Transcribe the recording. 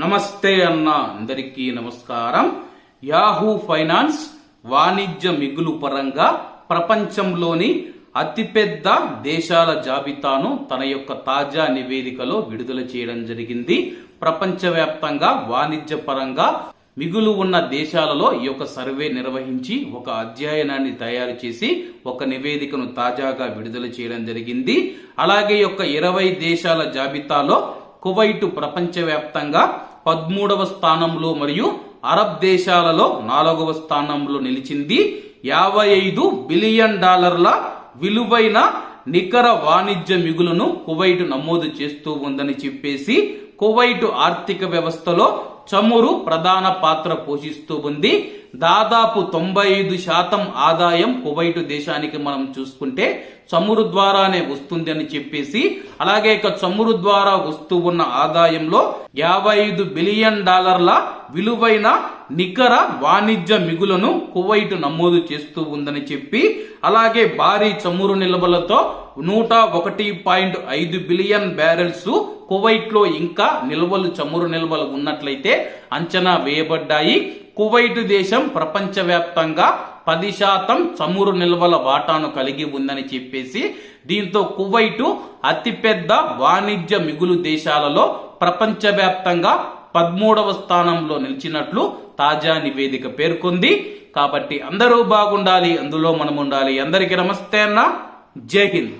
నమస్తే అన్న అందరికీ నమస్కారం. యాహూ ఫైనాన్స్ వాణిజ్య మిగులు పరంగా ప్రపంచంలోని అతిపెద్ద దేశాల జాబితాను తన యొక్క తాజా నివేదికలో విడుదల చేయడం జరిగింది. ప్రపంచవ్యాప్తంగా వాణిజ్య పరంగా మిగులు ఉన్న దేశాలలో ఈ యొక్క సర్వే నిర్వహించి ఒక అధ్యయనాన్ని తయారు చేసి ఒక నివేదికను తాజాగా విడుదల చేయడం జరిగింది. అలాగే యొక్క ఇరవై దేశాల జాబితాలో కువైట్ ప్రపంచవ్యాప్తంగా పదమూడవ స్థానంలో మరియు అరబ్ దేశాలలో నాలుగవ స్థానంలో నిలిచింది. యాభై ఐదు బిలియన్ డాలర్ల విలువైన నికర వాణిజ్య మిగులును కువైట్ నమోదు చేస్తూ ఉందని చెప్పేసి కువైట్ ఆర్థిక వ్యవస్థలో చమురు ప్రధాన పాత్ర పోషిస్తూ ఉంది. దాదాపు తొంభై ఐదు శాతం ఆదాయం కువైట్ దేశానికి మనం చూసుకుంటే చమురు ద్వారానే వస్తుంది అని చెప్పేసి అలాగే ఇక చమురు ద్వారా వస్తూ ఉన్న ఆదాయంలో యాభై ఐదు బిలియన్ డాలర్ల విలువైన నికర వాణిజ్య మిగులను కువైట్ నమోదు చేస్తూ ఉందని చెప్పి అలాగే భారీ చమురు నిల్వలతో నూట ఒకటి పాయింట్ ఐదు బిలియన్ బ్యారెల్స్ కువైట్లో ఇంకా నిల్వలు చమురు నిల్వలు ఉన్నట్లయితే అంచనా వేయబడ్డాయి. కువైట్ దేశం ప్రపంచవ్యాప్తంగా పది శాతం చమురు నిల్వల వాటాను కలిగి ఉందని చెప్పేసి దీంతో కువైటు అతిపెద్ద వాణిజ్య మిగులు దేశాలలో ప్రపంచవ్యాప్తంగా పదమూడవ స్థానంలో నిలిచినట్లు తాజా నివేదిక పేర్కొంది. కాబట్టి అందరూ బాగుండాలి అందులో మనం ఉండాలి అందరికీ నమస్తే అన్న. జై హింద్.